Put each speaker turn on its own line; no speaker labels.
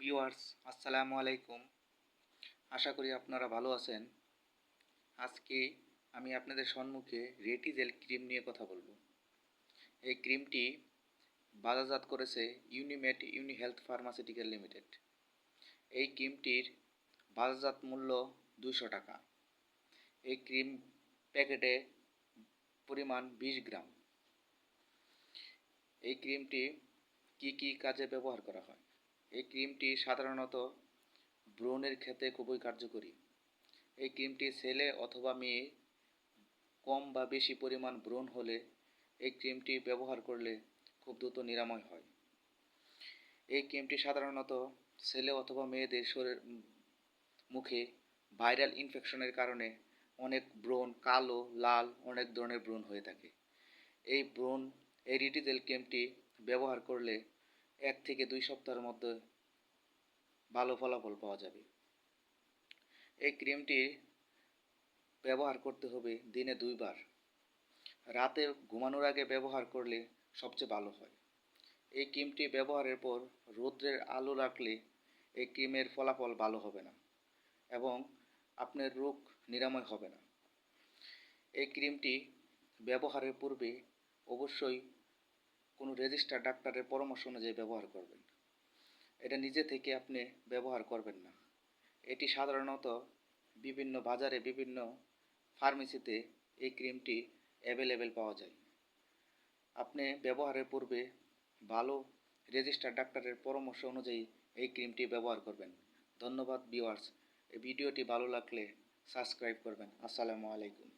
Viewers আসসালামু আলাইকুম। আশা করি আপনারা ভালো আছেন। আজকে আমি আপনাদের সম্মুখে রেটিজেল ক্রিম নিয়ে কথা বলব। এই ক্রিমটি বাজারজাত করেছে Unimate Uni Health Pharmaceutical Limited এই ক্রিমটির বাজারজাত মূল্য দুশো টাকা। এই ক্রিম প্যাকেটে পরিমাণ বিশ গ্রাম। এই ক্রিমটি কি কি কাজে ব্যবহার করা হয়? এই ক্রিমটি সাধারণত ব্রণের ক্ষেত্রে খুবই কার্যকরী। এই ক্রিমটি ছেলে অথবা মেয়ে কম বা বেশি পরিমাণ ব্রণ হলে এই ক্রিমটি ব্যবহার করলে খুব দ্রুত নিরাময় হয়। এই ক্রিমটি সাধারণত ছেলে অথবা মেয়েদের শরীর, মুখে ভাইরাল ইনফেকশনের কারণে অনেক ব্রণ কালো, লাল, অনেক ধরনের ব্রণ হয়ে থাকে। এই ব্রণ, এই রিটিজেল ক্রিমটি ব্যবহার করলে এক থেকে দুই সপ্তাহের মধ্যে ভালো ফলাফল পাওয়া যাবে। এই ক্রিমটি ব্যবহার করতে হবে দিনে দুইবার। রাতে ঘুমানোর আগে ব্যবহার করলে সবচেয়ে ভালো হয়। এই ক্রিমটি ব্যবহারের পর রৌদ্রের আলো রাখলে এই ক্রিমের ফলাফল ভালো হবে না এবং আপনার রোগ নিরাময় হবে না। এই ক্রিমটি ব্যবহারের পূর্বে অবশ্যই কোনো রেজিস্টার ডাক্তারের পরামর্শ অনুযায়ী ব্যবহার করবেন। এটা নিজে থেকে আপনি ব্যবহার করবেন না। এটি সাধারণত বিভিন্ন বাজারে বিভিন্ন ফার্মেসিতে এই ক্রিমটি অ্যাভেলেবেল পাওয়া যায়। আপনি ব্যবহারের পূর্বে ভালো রেজিস্টার ডাক্তারের পরামর্শ অনুযায়ী এই ক্রিমটি ব্যবহার করবেন। ধন্যবাদ ভিউয়ার্স এই ভিডিওটি ভালো লাগলে সাবস্ক্রাইব করবেন। আসসালামু আলাইকুম।